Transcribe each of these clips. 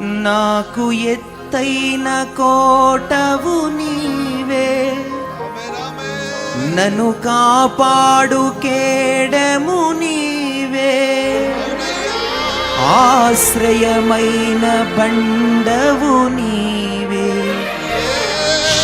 నాకు ఎత్తైన కోటవు నీవే. నను కాపాడు కేడము నీవే. ఆశ్రయమైన బండవు నీవే.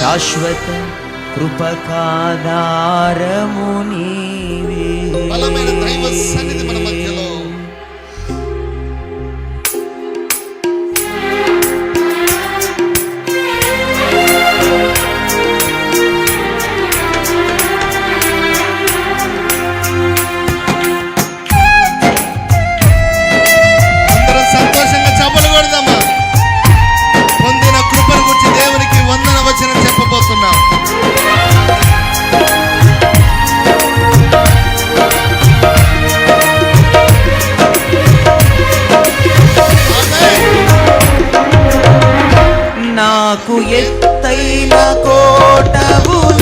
శాశ్వత కృపకాదారము నీవే. మన మధ్యలో. మాకు ఎత్తైన కోటవున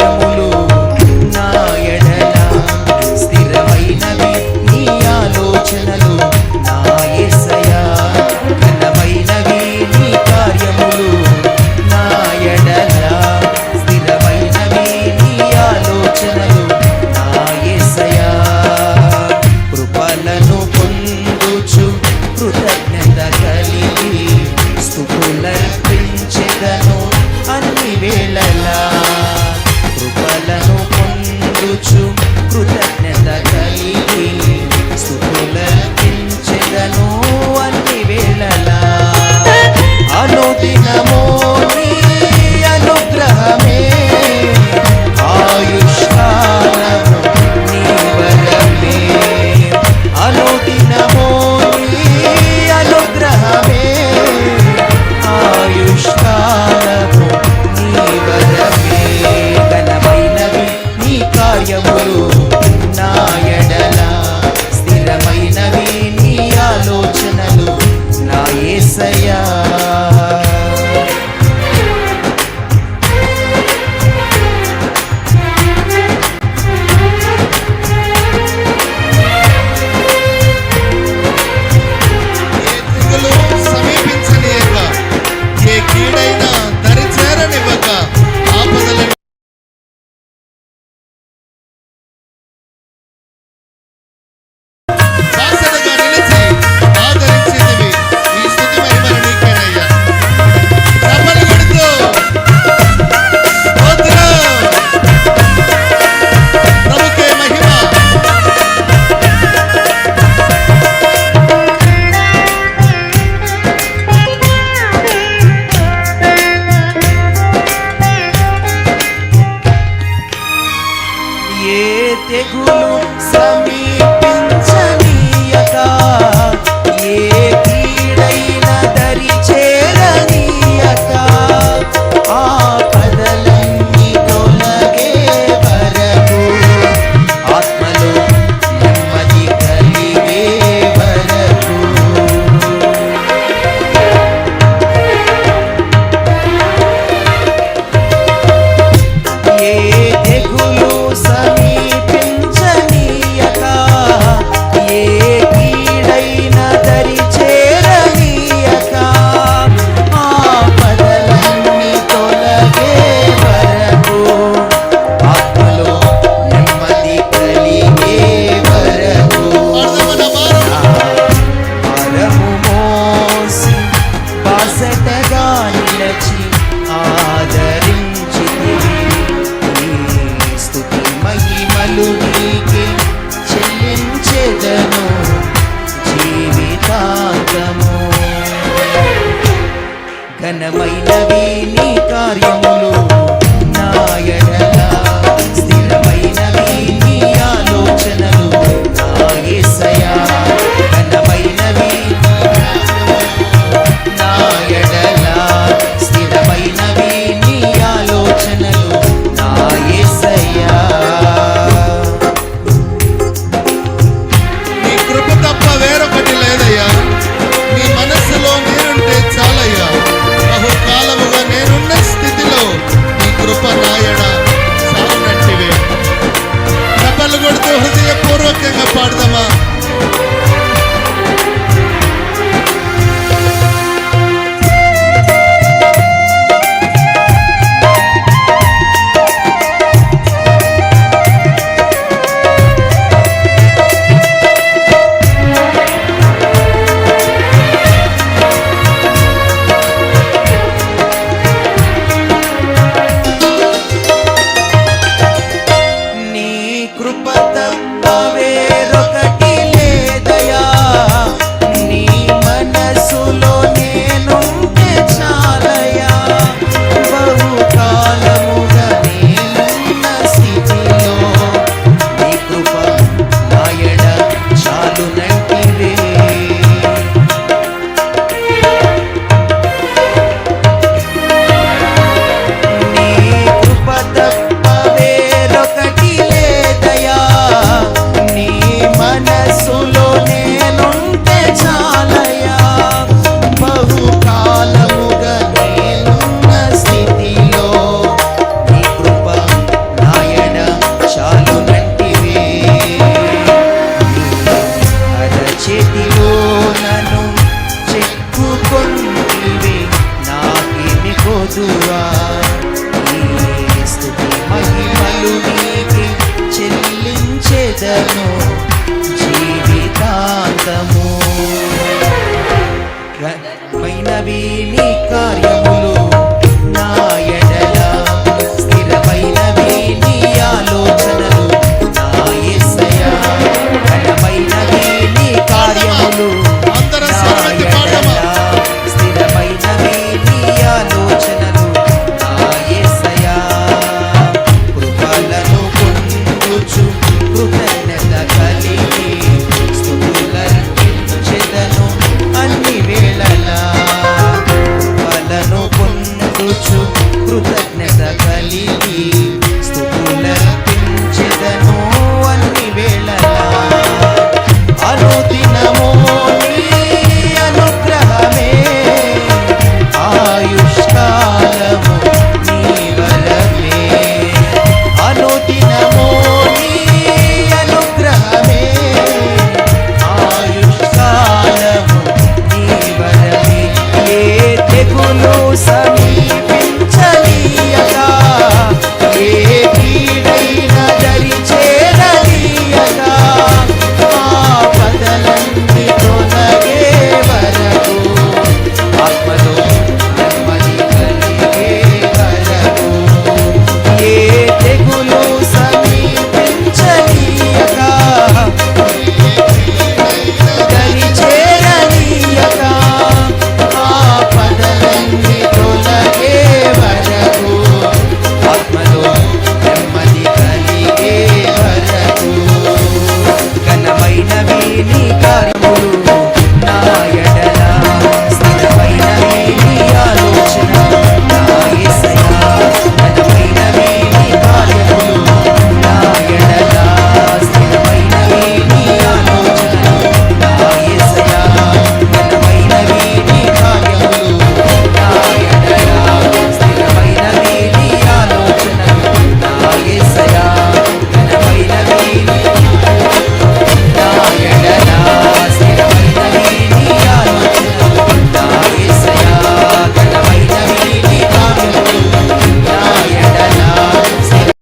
నీ